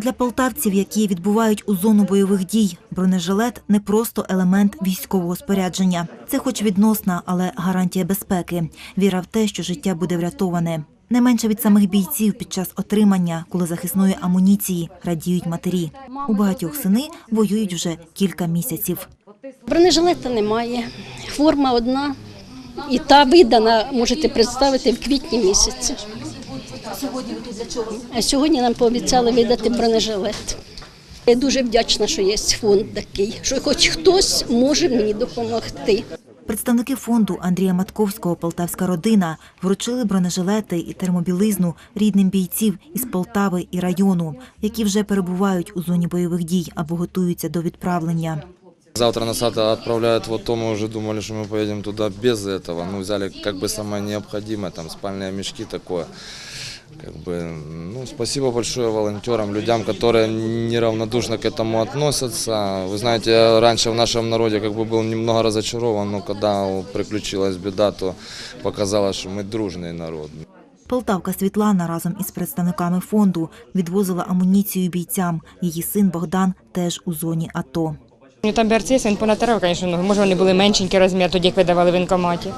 Для полтавців, які відбувають у зону бойових дій, бронежилет не просто елемент військового спорядження. Це хоч відносна, але гарантія безпеки. Віра в те, що життя буде врятоване. Не менше від самих бійців під час отримання кулезахисної амуніції радіють матері. У багатьох сини воюють вже кілька місяців. Бронежилета немає, форма одна. І та видана, можете представити, в квітні місяці А сьогодні нам пообіцяли видати бронежилет. Я дуже вдячна, що є фонд такий, що хоч хтось може мені допомогти. Представники фонду Андрія Матковського Полтавська родина вручили бронежилети і термобілизну рідним бійців із Полтави і району, які вже перебувають у зоні бойових дій або готуються до відправлення. Завтра нас это отправляют, вот то мы уже думали, что мы поедем туда без этого. Ну, взяли как бы самое необходимое, там спальные мешки такое. Как бы, ну, спасибо большое волонтерам, людям, которые неравнодушно к этому относятся. Вы знаете, я раньше в нашем народе как бы был немного разочарован, но когда приключилась беда, то показалось, что мы дружный народ. Полтавка Світлана разом із представниками фонду відвозила амуніцію бійцям. Її син Богдан теж у зоні АТО. Ну, Там берці він понатирав, звісно, ноги. Може, вони були меншенькі розмір, тоді як видавали в інкоматі.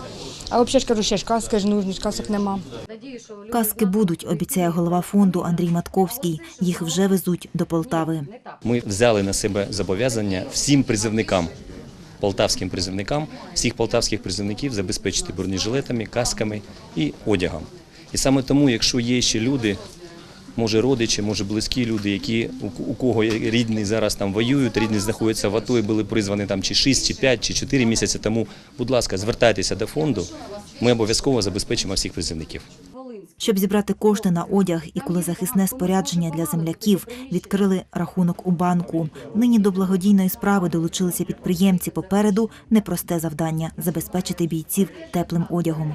А взагалі ж кажу, ще ж каски ж нужні, ж касок нема. Каски будуть, обіцяє голова фонду Андрій Матковський. Їх вже везуть до Полтави. Ми взяли на себе зобов'язання всім призивникам. полтавським призивникам всіх полтавських призивників забезпечити бронежилетами, касками і одягом. І саме тому, якщо є ще люди, може родичі, може близькі люди, які у, кого рідні зараз там воюють, рідні знаходяться в АТО і були призвані там чи 6, чи 5, чи 4 місяці тому, будь ласка, звертайтеся до фонду. Ми обов'язково забезпечимо всіх призовників. Щоб зібрати кошти на одяг і кулезахисне спорядження для земляків, відкрили рахунок у банку. Нині до благодійної справи долучилися підприємці. Попереду непросте завдання забезпечити бійців теплим одягом.